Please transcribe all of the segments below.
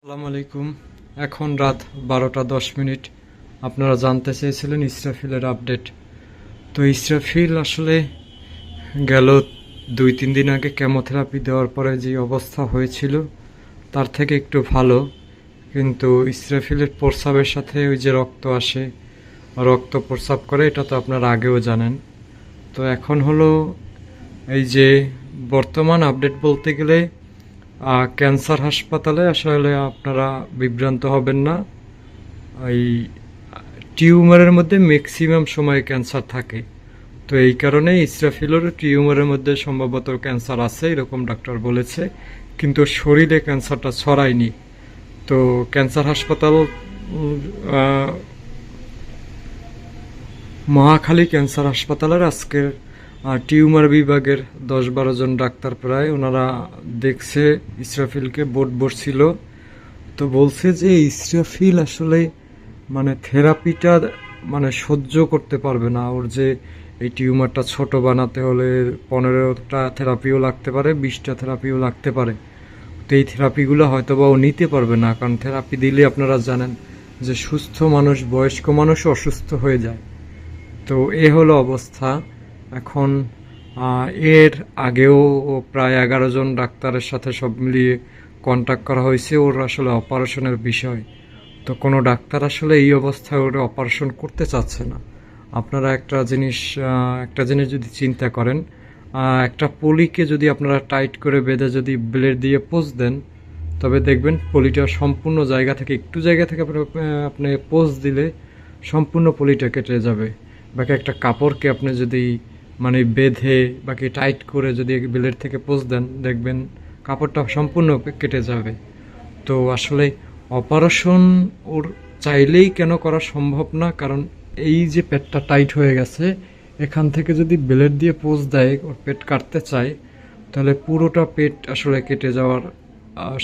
আসসালামু আলাইকুম। এখন রাত বারোটা দশ মিনিট। আপনারা জানতে চেয়েছিলেন ইসরাফিলের আপডেট। তো ইসরাফিল আসলে গেল দুই তিন দিন আগে কেমোথেরাপি দেওয়ার পরে যে অবস্থা হয়েছিল, তার থেকে একটু ভালো। কিন্তু ইসরাফিলের প্রস্রাবের সাথে ওই যে রক্ত আসে, রক্ত প্রস্রাব করে, এটা তো আপনারা আগেও জানেন। তো এখন হলো এই যে বর্তমান আপডেট বলতে গেলে ক্যান্সার হাসপাতালে আসলে আপনারা বিভ্রান্ত হবেন না। এই টিউমারের মধ্যে ম্যাক্সিমাম সময় ক্যান্সার থাকে। তো এই কারণে ইসরাফিলের টিউমারের মধ্যে সম্ভবত ক্যান্সার আছে, এরকম ডাক্তার বলেছে। কিন্তু শরীরে ক্যান্সারটা ছড়ায়নি। তো ক্যান্সার হাসপাতাল মহাখালী ক্যান্সার হাসপাতালের আজকের টিউমার বিভাগের দশ বারো জন ডাক্তার প্রায়, ওনারা দেখছে ইসরাফিলকে বোর্ড বসছিল। তো বলছে যে ইসরাফিল আসলে মানে থেরাপিটা মানে সহ্য করতে পারবে না। ওর যে এই টিউমারটা ছোট বানাতে হলে পনেরোটা থেরাপিও লাগতে পারে, বিশটা থেরাপিও লাগতে পারে। তো এই থেরাপিগুলো হয়তো বা ও নিতে পারবে না, কারণ থেরাপি দিলে আপনারা জানেন যে সুস্থ মানুষ, বয়স্ক মানুষ অসুস্থ হয়ে যায়। তো এ হলো অবস্থা। এখন এর আগেও প্রায় এগারো জন ডাক্তারের সাথে সব মিলিয়ে কন্ট্যাক্ট করা হয়েছে। ওর আসলে অপারেশনের বিষয়। তো কোনো ডাক্তার আসলে এই অবস্থায় ওর অপারেশন করতে চাচ্ছে না। আপনারা একটা জিনিস একটা জিনিস যদি চিন্তা করেন একটা পলিকে যদি আপনারা টাইট করে বেঁধে যদি ব্লেড দিয়ে পোজ দেন তবে দেখবেন পলিটা সম্পূর্ণ জায়গা থেকে একটু জায়গা থেকে আপনি, পোজ দিলে সম্পূর্ণ পলিটা কেটে যাবে। বাকি একটা কাপড়কে আপনি যদি মানে বেঁধে বাকি টাইট করে যদি ব্লেড থেকে পোজ দেন, দেখবেন কাপড়টা সম্পূর্ণ কেটে যাবে। তো আসলে অপারেশন ওর চাইলেই কেন করা সম্ভব না? কারণ এই যে পেটটা টাইট হয়ে গেছে, এখান থেকে যদি ব্লেড দিয়ে পোজ দেয়, ওর পেট কাটতে চায়, তাহলে পুরোটা পেট আসলে কেটে যাওয়ার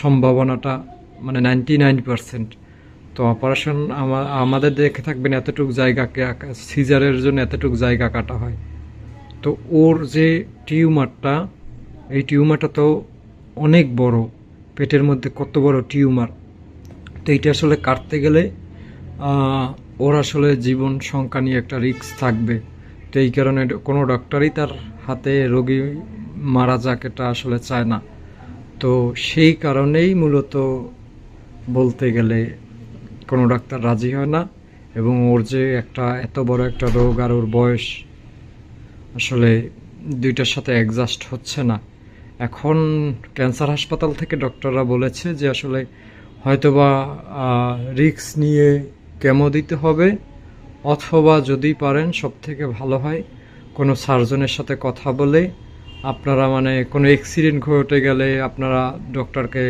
সম্ভাবনাটা মানে নাইনটি নাইন পার্সেন্ট তো অপারেশন আমাদের দেখে থাকবেন এতটুকু জায়গাকে সিজারের জন্য এতটুকু জায়গা কাটা হয়। তো ওর যে টিউমারটা, এই টিউমারটা তো অনেক বড়, পেটের মধ্যে কত বড় টিউমার। তো এইটা আসলে কাটতে গেলে ওর আসলে জীবন সংখ্যা নিয়ে একটা রিস্ক থাকবে। তো এই কারণে কোনো ডক্টরই তার হাতে রোগী মারা যাক এটা আসলে চায় না। তো সেই কারণেই মূলত বলতে গেলে কোনো ডাক্তার রাজি হয় না এবং ওর যে একটা এত বড় একটা রোগ আর ওর বয়স আসলে দুইটার সাথে অ্যাডজাস্ট হচ্ছে না। এখন ক্যান্সার হাসপাতাল থেকে ডক্টররা বলেছে যে আসলে হয়তোবা রিক্স নিয়ে কেমো দিতে হবে, অথবা যদি পারেন সব থেকে ভালো হয় কোনো সার্জনের সাথে কথা বলে আপনারা মানে কোনো অ্যাক্সিডেন্ট ঘটে গেলে আপনারা ডক্টরকে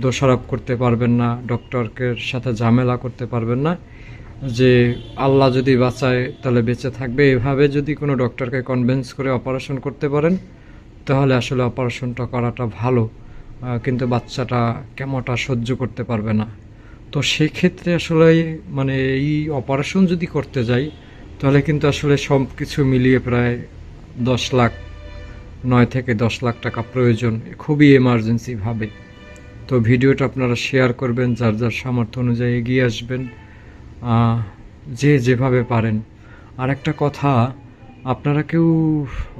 দোষারোপ করতে পারবেন না ডক্টরকে সাথে ঝামেলা করতে পারবেন না। যে আল্লাহ যদি বাঁচায়, তাহলে বেঁচে থাকবে। এভাবে যদি কোনো ডক্টরকে কনভিন্স করে অপারেশন করতে পারেন, তাহলে আসলে অপারেশনটা করাটা ভালো। কিন্তু বাচ্চাটা কেমনটা সহ্য করতে পারবে না। তো সেক্ষেত্রে আসলে মানে এই অপারেশন যদি করতে যাই, তাহলে কিন্তু আসলে সব কিছু মিলিয়ে প্রায় দশ লাখ, নয় থেকে দশ লাখ টাকা প্রয়োজন। খুবই এমার্জেন্সিভাবে তো ভিডিওটা আপনারা শেয়ার করবেন, যার যার সামর্থ্য অনুযায়ী এগিয়ে আসবেন। যে যেভাবে পারেন। আর একটা কথা, আপনারা কেউ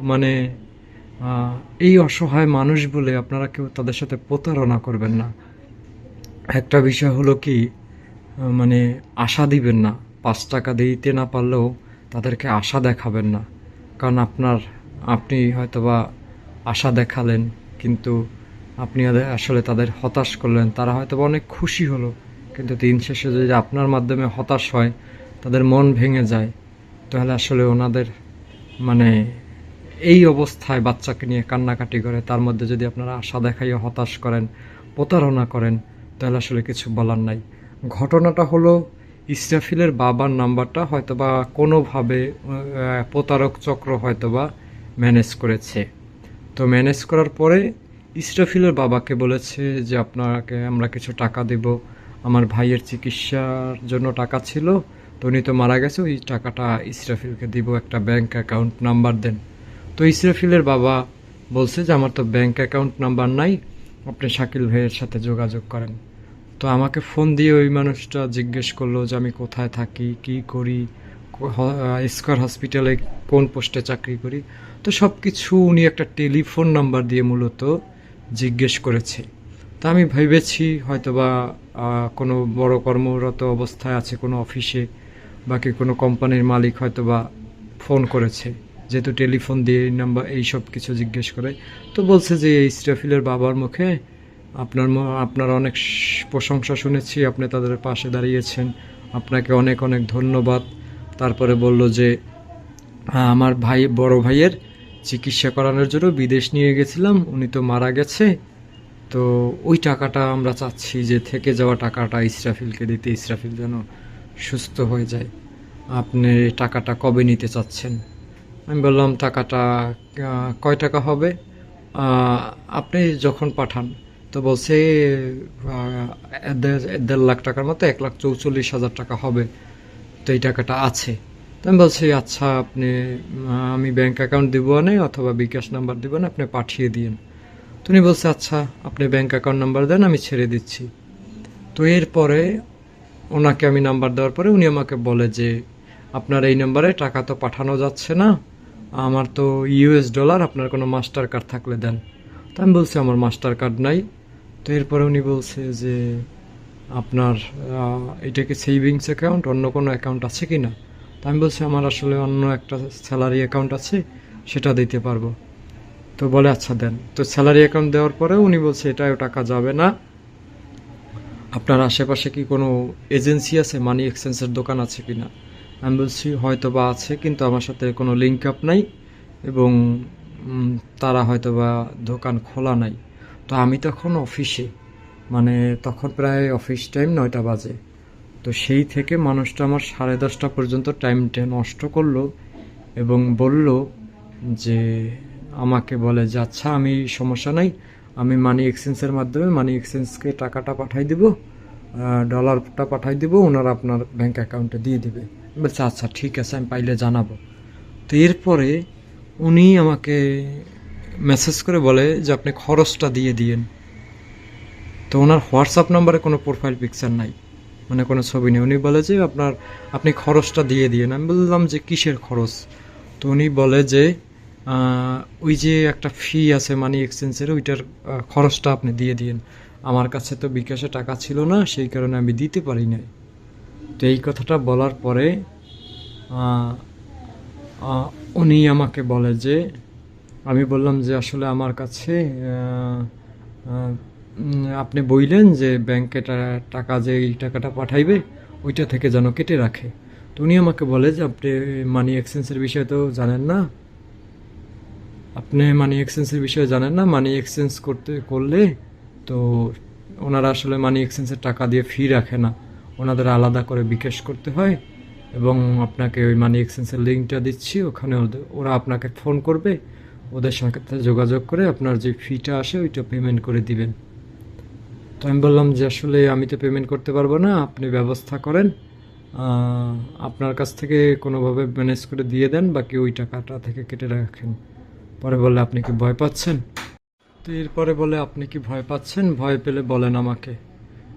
মানে এই অসহায় মানুষ বলে আপনারা কেউ তাদের সাথে প্রতারণা করবেন না। একটা বিষয় হলো কি মানে আশা দিবেন না। পাঁচ টাকা দিতে না পারলেও তাদেরকে আশা দেখাবেন না। কারণ আপনার, আপনি হয়তোবা আশা দেখালেন, কিন্তু আপনি আসলে তাদের হতাশ করলেন। তারা হয়তো অনেক খুশি হলো। কিন্তু দিন শেষে যদি আপনার মাধ্যমে হতাশ হয়, তাদের মন ভেঙে যায়, তাহলে আসলে ওনাদের মানে এই অবস্থায় বাচ্চাকে নিয়ে কান্নাকাটি করে, তার মধ্যে যদি আপনারা আশা দেখাইয়ে হতাশ করেন, প্রতারণা করেন, তাহলে আসলে কিছু বলার নাই। ঘটনাটা হলো, ইসরাফিলের বাবার নাম্বারটা হয়তোবা কোনোভাবে প্রতারক চক্র হয়তোবা ম্যানেজ করেছে। তো ম্যানেজ করার পরে ইসরাফিলের বাবাকে বলেছে যে, আপনাকে আমরা কিছু টাকা দেব আমার ভাইয়ের চিকিৎসার জন্য টাকা ছিল, তো উনি তো মারা গেছে, ওই টাকাটা ইসরাফিলকে দিব, একটা ব্যাংক অ্যাকাউন্ট নাম্বার দেন। তো ইসরাফিলের বাবা বলছে যে, আমার তো ব্যাংক অ্যাকাউন্ট নাম্বার নাই, আপনি শাকিল ভাইয়ের সাথে যোগাযোগ করেন। তো আমাকে ফোন দিয়ে ওই মানুষটা জিজ্ঞেস করল যে, আমি কোথায় থাকি, কি করি স্কোয়ার হসপিটালে কোন পোস্টে চাকরি করি? তো সব কিছু উনি একটা টেলিফোন নাম্বার দিয়ে মূলত জিজ্ঞেস করেছে। তা আমি ভেবেছি হয়তোবা কোনো বড় কর্মরত অবস্থায় আছে কোনো অফিসে, বাকি কোনো কোম্পানির মালিক হয়তোবা ফোন করেছে, যেহেতু টেলিফোন দিয়ে এই নাম্বার, এই সব কিছু জিজ্ঞেস করে। তো বলছে যে, এই ইসরাফিলের বাবার মুখে আপনার আপনার অনেক প্রশংসা শুনেছি, আপনি তাদের পাশে দাঁড়িয়েছেন, আপনাকে অনেক অনেক ধন্যবাদ। তারপরে বলল যে আমার ভাই, বড় ভাইয়ের চিকিৎসা করানোর জন্য বিদেশ নিয়ে গেছিলাম, উনি তো মারা গেছে তো ওই টাকাটা আমরা চাচ্ছি যে থেকে যাওয়া টাকাটা ইসরাফিলকে দিতে। ইসরাফিল যেন সুস্থ হয়ে যায়। আপনি টাকাটা কবে নিতে চাচ্ছেন? আমি বললাম, টাকাটা কয় টাকা হবে? আপনি যখন পাঠান, তো বলছে দেড়- লাখ টাকার মতো, এক লাখ চৌচল্লিশ হাজার টাকা হবে। তো এই টাকাটা আছে। তো আমি বলছি আচ্ছা আপনি আমি ব্যাংক অ্যাকাউন্ট দিব না, অথবা বিকাশ নাম্বার দিব না, আপনি পাঠিয়ে দিন তো উনি বলছে আচ্ছা আপনি ব্যাংক অ্যাকাউন্ট নাম্বার দেন, আমি ছেড়ে দিচ্ছি। তো এরপরে ওনাকে আমি নাম্বার দেওয়ার পরে উনি আমাকে বলে যে, আপনার এই নাম্বারে টাকা তো পাঠানো যাচ্ছে না। আমার তো ইউএস ডলার আপনার কোনো মাস্টার কার্ড থাকলে দেন। তো আমি বলছি, আমার মাস্টার কার্ড নাই। তো এরপরে উনি বলছে যে, আপনার এটা কি সেভিংস অ্যাকাউন্ট অন্য কোনো অ্যাকাউন্ট আছে কি না তো আমি বলছি, আমার আসলে অন্য একটা স্যালারি অ্যাকাউন্ট আছে, সেটা দিতে পারব। তো বলে আচ্ছা দেন। তো স্যালারি অ্যাকাউন্ট দেওয়ার পরে উনি বলছে এটাও টাকা যাবে না। আপনার আশেপাশে কি কোনো এজেন্সি আছে? মানি এক্সচেঞ্জের দোকান আছে কি না? আমি বলছি হয়তো বা আছে, কিন্তু আমার সাথে কোনো লিঙ্ক আপ নাই এবং তারা হয়তো বা দোকান খোলা নাই। তো আমি তখন অফিসে মানে তখন প্রায় অফিস টাইম নয়টা বাজে। তো সেই থেকে মানুষটা আমার সাড়ে দশটা পর্যন্ত টাইমটা নষ্ট করল এবং বলল যে আমাকে বলে যে আচ্ছা আমি সমস্যা নাই, আমি মানি এক্সচেঞ্জের মাধ্যমে মানি এক্সচেঞ্জকে টাকাটা পাঠাই দিব ডলারটা পাঠাই দিব ওনারা আপনার ব্যাঙ্ক অ্যাকাউন্টে দিয়ে দিবে। বলছি আচ্ছা ঠিক আছে, আমি পাইলে জানাব। তো এরপরে উনি আমাকে মেসেজ করে বলে যে, আপনি খরচটা দিয়ে দিয়েন। তো ওনার হোয়াটসঅ্যাপ নাম্বারে কোনো প্রোফাইল পিকচার নাই মানে কোনো ছবি নেই। উনি বলে যে, আপনার, আপনি খরচটা দিয়ে দিয়েন। আমি বললাম যে, কিসের খরচ? তো উনি বলে যে ওই যে একটা ফি আছে মানি এক্সচেঞ্জের ওইটার খরচটা আপনি দিয়ে দিয়েন। আমার কাছে তো বিকাশে টাকা ছিল না, সেই কারণে আমি দিতে পারি নাই। তো এই কথাটা বলার পরে উনি আমাকে বলে যে, আমি বললাম যে, আসলে আমার কাছে আপনি বইলেন যে ব্যাংকে টাকা যে এই টাকাটা পাঠাইবে, ওইটা থেকে যেন কেটে রাখে। তো উনি আমাকে বলে যে, আপনি মানি এক্সচেঞ্জের বিষয়ে তো জানেন না আপনি মানি এক্সচেঞ্জের বিষয়ে জানেন না? মানি এক্সচেঞ্জ করতে, করলে তো ওনারা আসলে মানি এক্সচেঞ্জের টাকা দিয়ে ফি রাখে না। ওনাদের আলাদা করে বিকাশ করতে হয় এবং আপনাকে ওই মানি এক্সচেঞ্জের লিঙ্কটা দিচ্ছি। ওখানে ওরা আপনাকে ফোন করবে। ওদের সাথে যোগাযোগ করে আপনার যে ফিটা আসে ওইটা পেমেন্ট করে দিবেন। তো আমি বললাম যে আসলে আমি তো পেমেন্ট করতে পারব না, আপনি ব্যবস্থা করেন। আপনার কাছ থেকে কোনোভাবে ম্যানেজ করে দিয়ে দেন, বাকি ওই টাকাটা থেকে কেটে রাখেন। পরে বলে, আপনি কি ভয় পাচ্ছেন? তো এরপরে বলে, আপনি কি ভয় পাচ্ছেন? ভয় পেলে বলেন আমাকে।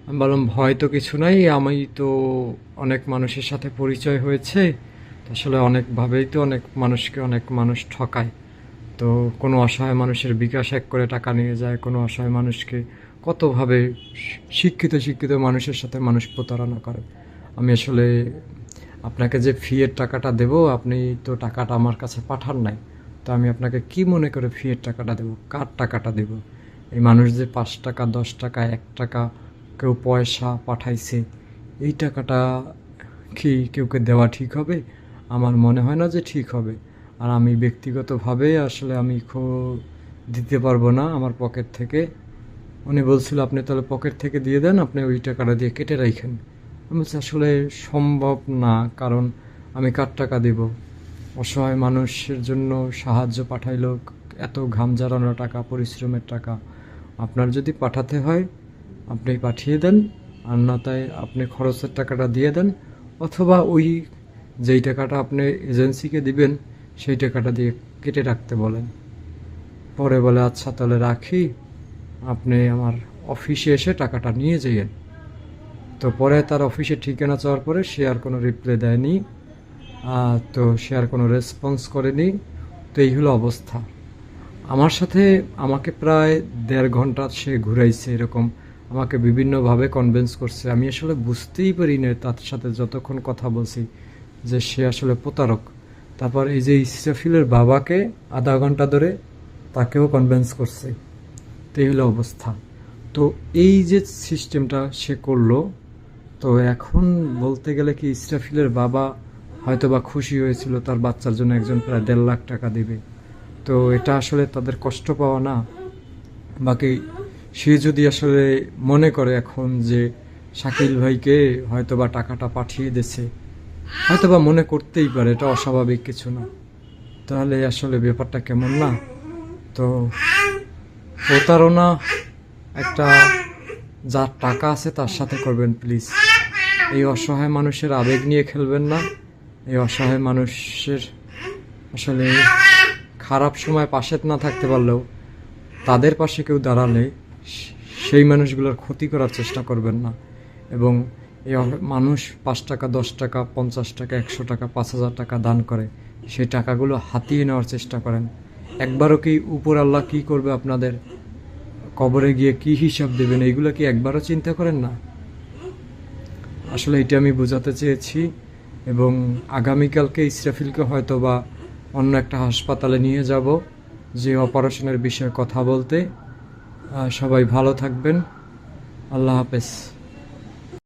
আমি বললাম, ভয় তো কিছু নাই, আমি তো অনেক মানুষের সাথে পরিচয় হয়েছে। আসলে অনেকভাবেই তো অনেক মানুষকে অনেক মানুষ ঠকায়। তো কোনো অসহায় মানুষের বিকাশ এক করে টাকা নিয়ে যায়, কোনো অসহায় মানুষকে কতভাবে শিক্ষিত শিক্ষিত মানুষের সাথে মানুষ প্রতারণা করে? আমি আসলে আপনাকে যে ফিয়ের টাকাটা দেব, আপনি তো টাকাটা আমার কাছে পাঠান নাই। তো আমি আপনাকে কি মনে করে ফিয়ের টাকাটা দেব? কার টাকাটা দেব? এই মানুষ যে পাঁচ টাকা, দশ টাকা, এক টাকা কেউ পয়সা পাঠাইছে, এই টাকাটা কি কেউকে দেওয়া ঠিক হবে? আমার মনে হয় না যে ঠিক হবে। আর আমি ব্যক্তিগতভাবে আসলে আমি দিতে পারব না আমার পকেট থেকে। উনি বলছিল, আপনি তাহলে পকেট থেকে দিয়ে দেন, আপনি ওই টাকাটা দিয়ে কেটে রাখেন আমি বলছি, আসলে সম্ভব না, কারণ আমি কার টাকা দেব? অসহায় মানুষের জন্য সাহায্য পাঠাইলো, এত ঘাম ঝরানো টাকা, পরিশ্রমের টাকা। আপনার যদি পাঠাতে হয়, আপনি পাঠিয়ে দেন, আর না তাই আপনি খরচের টাকাটা দিয়ে দেন, অথবা ওই যেই টাকাটা আপনি এজেন্সিকে দিবেন, সেই টাকাটা দিয়ে কেটে রাখতে বলেন। পরে বলে আচ্ছা তাহলে রাখি। আপনি আমার অফিসে এসে টাকাটা নিয়ে যাইয়েন। তো পরে তার অফিসে ঠিকানা চাওয়ার পরে সে আর কোনো রিপ্লাই দেয়নি। তো সে আর কোনো রেসপন্স করেনি। তো এই হলো অবস্থা। আমার সাথে আমাকে প্রায় দেড় ঘণ্টা সে ঘুরাইছে এরকম। আমাকে বিভিন্নভাবে কনভিন্স করছে। আমি আসলে বুঝতেই পারি না তার সাথে যতক্ষণ কথা বলছি যে সে আসলে প্রতারক। তারপর এই যে ইসরাফিলের বাবাকে আধা ঘণ্টা ধরে তাকেও কনভিন্স করছে। তো এই হলো অবস্থা। তো এই যে সিস্টেমটা সে করল, তো এখন বলতে গেলে কি ইসরাফিলের বাবা হয়তো বা খুশি হয়েছিল, তার বাচ্চার জন্য একজন প্রায় দেড় লাখ টাকা দেবে। তো এটা আসলে তাদের কষ্ট পাওয়া না। বাকি সে যদি আসলে মনে করে এখন যে শাকিল ভাইকে হয়তো বা টাকাটা পাঠিয়ে দিছে হয়তো বা মনে করতেই পারে, এটা অস্বাভাবিক কিছু না। তাহলে আসলে ব্যাপারটা কেমন না? তো প্রতারণা একটা যার টাকা আছে তার সাথে করবেন, প্লিজ। এই অসহায় মানুষের আবেগ নিয়ে খেলবেন না। এই অসহায় মানুষের আসলে খারাপ সময় পাশে না থাকতে পারলেও তাদের পাশে কেউ দাঁড়ালে সেই মানুষগুলোর ক্ষতি করার চেষ্টা করবেন না। এবং এই মানুষ পাঁচ টাকা, দশ টাকা, পঞ্চাশ টাকা, একশো টাকা, পাঁচ হাজার টাকা দান করে, সেই টাকাগুলো হাতিয়ে নেওয়ার চেষ্টা করেন। একবারও কি উপর আল্লাহ কি করবে আপনাদের? কবরে গিয়ে কি হিসাব দেবেন? এইগুলো কি একবারও চিন্তা করেন না? আসলে এটা আমি বোঝাতে চেয়েছি এবং আগামীকালকে ইসরাফিলকে হয়তো বা অন্য একটা হাসপাতালে নিয়ে যাব যে অপারেশনের বিষয়ে কথা বলতে। সবাই ভালো থাকবেন। আল্লাহ হাফেজ।